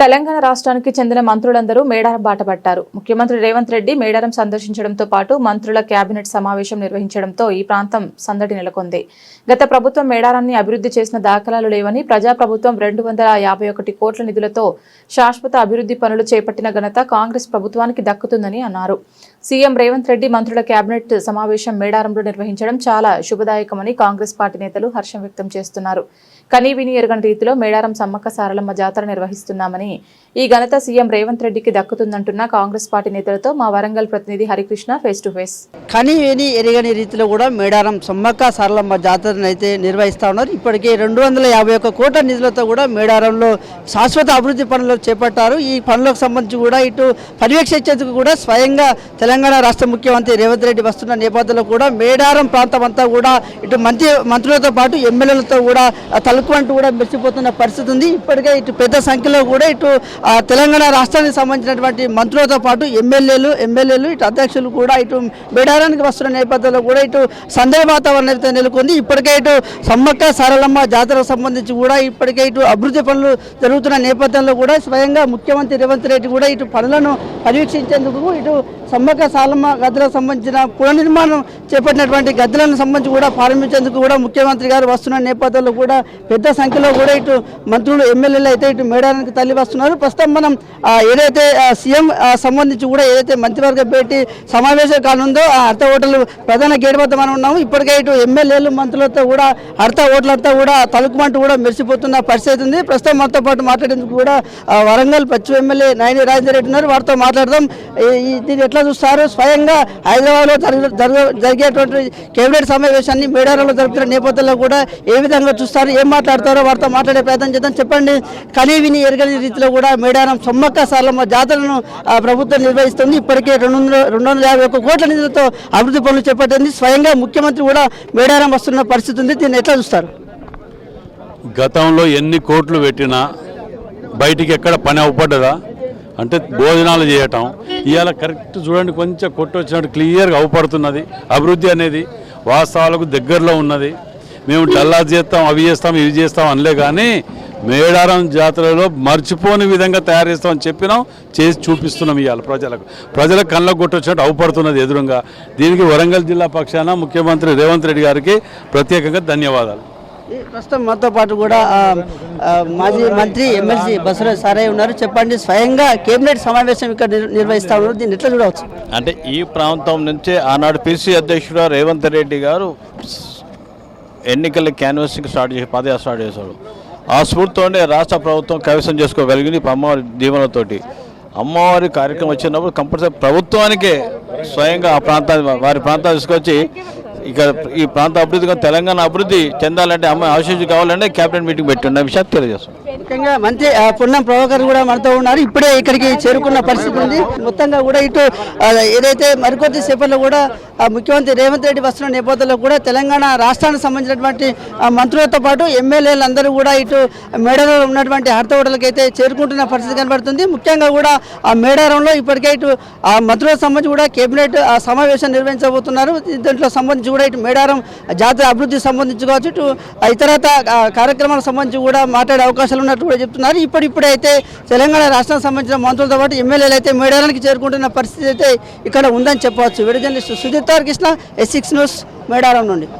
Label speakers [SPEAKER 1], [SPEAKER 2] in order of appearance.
[SPEAKER 1] తెలంగాణ రాష్ట్రానికి చెందిన మంత్రులందరూ మేడారం బాటపట్టారు ముఖ్యమంత్రి రేవంత్ రెడ్డి మేడారం సందర్శించడంతో పాటు మంత్రుల కేబినెట్ సమావేశం నిర్వహించడంతో ఈ ప్రాంతం సందడి నెలకొంది. గత ప్రభుత్వం మేడారాన్ని అభివృద్ధి చేసిన దాఖలాలు లేవని ప్రజాప్రభుత్వం రెండు వందల యాభై ఒకటి కోట్ల నిధులతో శాశ్వత అభివృద్ధి పనులు చేపట్టిన ఘనత కాంగ్రెస్ ప్రభుత్వానికి దక్కుతుందని అన్నారు. సీఎం రేవంత్ రెడ్డి మంత్రుల కేబినెట్ సమావేశం మేడారంలో నిర్వహించడం చాలా శుభదాయకమని కాంగ్రెస్ పార్టీ నేతలు హర్షం వ్యక్తం చేస్తున్నారు. కనీవిని ఎరగని రీతిలో మేడారం సమ్మక్క సారలమ్మ జాతర నిర్వహిస్తున్నామని ఈ ఘనత సీఎం రేవంత్ రెడ్డికి దక్కుతుందంటున్న కాంగ్రెస్ పార్టీ నేతలతో మా వరంగల్ ప్రతినిధి హరికృష్ణ ఫేస్ టు ఫేస్
[SPEAKER 2] కనీవిని ఎరగని రీతిలో కూడా మేడారం సమ్మక్క సారలమ్మ జాతరను అయితే నిర్వహిస్తా ఉన్నారు. ఇప్పటికే రెండు వందల యాభై ఒక్క కోట్ల నిధులతో కూడా మేడారంలో శాశ్వత అభివృద్ధి పనులు చేపట్టారు. ఈ పనులకు సంబంధించి కూడా ఇటు పర్యవేక్షించేందుకు కూడా స్వయంగా తెలంగాణ రాష్ట్ర ముఖ్యమంత్రి రేవంత్ రెడ్డి వస్తున్న నేపథ్యంలో కూడా మేడారం ప్రాంతం అంతా కూడా ఇటు మంత్రి మంత్రులతో పాటు ఎమ్మెల్యేలతో కూడా తల తలుపుకుంటూ కూడా మెరిసిపోతున్న పరిస్థితి ఉంది. ఇప్పటికే ఇటు పెద్ద సంఖ్యలో కూడా ఇటు తెలంగాణ రాష్ట్రానికి సంబంధించినటువంటి మంత్రులతో పాటు ఎమ్మెల్యేలు ఎమ్మెల్యేలు ఇటు అధ్యక్షులు కూడా ఇటు మేడారానికి వస్తున్న నేపథ్యంలో కూడా ఇటు సందేహ వాతావరణం అయితే నెలకొంది. ఇప్పటికే ఇటు సమ్మక్క సారలమ్మ జాతరకు సంబంధించి కూడా ఇప్పటికే ఇటు అభివృద్ధి పనులు జరుగుతున్న నేపథ్యంలో కూడా స్వయంగా ముఖ్యమంత్రి రేవంత్ రెడ్డి కూడా ఇటు పనులను పర్యవేక్షించేందుకు ఇటు సమ్మక్క సాలమ్మ గదులకు సంబంధించిన పునర్నిర్మాణం చేపట్టినటువంటి గద్దెలను సంబంధించి కూడా ప్రారంభించేందుకు కూడా ముఖ్యమంత్రి గారు వస్తున్న నేపథ్యంలో కూడా పెద్ద సంఖ్యలో కూడా ఇటు మంత్రులు ఎమ్మెల్యేలు అయితే ఇటు మేడారానికి తల్లి వస్తున్నారు. ప్రస్తుతం మనం ఏదైతే సీఎం సంబంధించి కూడా ఏదైతే మంత్రివర్గ భేటీ సమావేశం కానుందో ఆ అర్థ ఓటర్లు ప్రధాన గేట్ వద్ద మనం ఉన్నాము. ఇప్పటికే ఇటు ఎమ్మెల్యేలు మంత్రులతో కూడా అర్థ ఓట్లంతా కూడా తలుకుమంటూ కూడా మెరిసిపోతున్న పరిస్థితి ఉంది. ప్రస్తుతం మనతో పాటు మాట్లాడేందుకు కూడా వరంగల్ పశ్చిమ ఎమ్మెల్యే నాయని రాజేందర్ రెడ్డి ఉన్నారు. వారితో మాట్లాడదాం. దీన్ని ఎట్లా చూస్తారు? స్వయంగా హైదరాబాద్లో జరగ- జరగ- జరిగేటువంటి కేబినెట్ సమావేశాన్ని మేడారంలో జరుగుతున్న నేపథ్యంలో కూడా ఏ విధంగా చూస్తారు? ఏం మాట్లాడతారో వారితో మాట్లాడే ప్రయత్నం చేద్దాం. చెప్పండి కనీ విని ఎరగని రీతిలో కూడా మేడారం సొమ్మక్క సార్లమ్మ జాతరను ఆ, ప్రభుత్వం నిర్వహిస్తుంది. ఇప్పటికే రెండు వందల రెండు వందల యాభై ఒక్క కోట్ల నిధులతో అభివృద్ధి పనులు చేపట్టింది. స్వయంగా ముఖ్యమంత్రి కూడా మేడారం వస్తున్న పరిస్థితి ఉంది. దీన్ని ఎట్లా చూస్తారు?
[SPEAKER 3] గతంలో ఎన్ని కోట్లు పెట్టినా బయటికి ఎక్కడ పని అవ్వబడ్డదా అంటే భోజనాలు చేయటం ఇవాళ కరెక్ట్ చూడండి కొంచెం కొట్టు వచ్చినట్టు క్లియర్గా అవపడుతున్నది అభివృద్ధి అనేది వాస్తవాలకు దగ్గరలో ఉన్నది. మేము డల్లా చేస్తాం అవి చేస్తాం ఇవి చేస్తాం అనలే కానీ మేడారం జాతరలో మర్చిపోని విధంగా తయారు చేస్తామని చెప్పినాం చేసి చూపిస్తున్నాం ఇవాళ ప్రజలకు. ప్రజలకు కళ్ళకు కొట్టొచ్చినట్టు అవపడుతున్నది ఎదురుగా. దీనికి వరంగల్ జిల్లా పక్షాన ముఖ్యమంత్రి రేవంత్ రెడ్డి గారికి ప్రత్యేకంగా ధన్యవాదాలు.
[SPEAKER 2] ఈ ప్రస్తుతం మనతో పాటు కూడా మాజీ మంత్రి ఎమ్మెల్సీ బసవరాజ్ సారయ్య ఉన్నారు. చెప్పండి స్వయంగా కేబినెట్ సమావేశం ఇక్కడ నిర్- నిర్వహిస్తా ఉన్నారు. దీన్ని ఎట్లా చూడవచ్చు?
[SPEAKER 4] అంటే ఈ ప్రాంతం నుంచే ఆనాడు పిసి అధ్యక్షుడు రేవంత్ రెడ్డి గారు ఎన్నికల క్యాన్వసింగ్ స్టార్ట్ చేసి పాదయాత్ర స్టార్ట్ చేశాడు. ఆ స్ఫూర్తితోనే రాష్ట్ర ప్రభుత్వం కైవసం చేసుకోగలిగింది అమ్మవారి దీవెనతోటి. అమ్మవారి కార్యక్రమం వచ్చినప్పుడు కంపల్సరీ ప్రభుత్వానికే స్వయంగా ఆ ప్రాంతాన్ని వారి ప్రాంతాన్ని తీసుకొచ్చి ఇక ఈ ప్రాంత అభివృద్ధి తెలంగాణ అభివృద్ధి చెందాలంటే అమ్మాయి ఆశీస్సు కావాలంటే క్యాబినెట్ మీటింగ్ పెట్టి ఉన్న విషయాన్ని తెలియజేస్తాం.
[SPEAKER 2] ముఖ్యంగా మంత్రి పున్నం ప్రభాకర్ కూడా మనతో ఉన్నారు. ఇప్పుడే ఇక్కడికి చేరుకున్న పరిస్థితి ఉంది. మొత్తంగా కూడా ఇటు ఏదైతే మరికొద్ది సేపట్లో కూడా ముఖ్యమంత్రి రేవంత్ రెడ్డి వస్తున్న నేపథ్యంలో కూడా తెలంగాణ రాష్ట్రానికి సంబంధించినటువంటి మంత్రులతో పాటు ఎమ్మెల్యేలు అందరూ కూడా ఇటు మేడారంలో ఉన్నటువంటి హర్త హోటల్కి అయితే చేరుకుంటున్న పరిస్థితి కనబడుతుంది. ముఖ్యంగా కూడా ఆ మేడారంలో ఇప్పటికే ఇటు ఆ మంత్రులకు సంబంధించి కూడా కేబినెట్ ఆ సమావేశం నిర్వహించబోతున్నారు. దీంట్లో సంబంధించి కూడా ఇటు మేడారం జాతీయ అభివృద్ధికి సంబంధించి కావచ్చు ఇటు ఆ ఇతరత కార్యక్రమాలకు సంబంధించి కూడా మాట్లాడే అవకాశాలు ఉన్నట్టు కూడా చెప్తున్నారు. ఇప్పుడిప్పుడైతే తెలంగాణ రాష్ట్రానికి సంబంధించిన మంత్రులతో పాటు ఎమ్మెల్యేలు అయితే మేడారానికి చేరుకుంటున్న పరిస్థితి అయితే ఇక్కడ ఉందని చెప్పవచ్చు. విడుదల journalist Krishna S six news Medaram నుండి.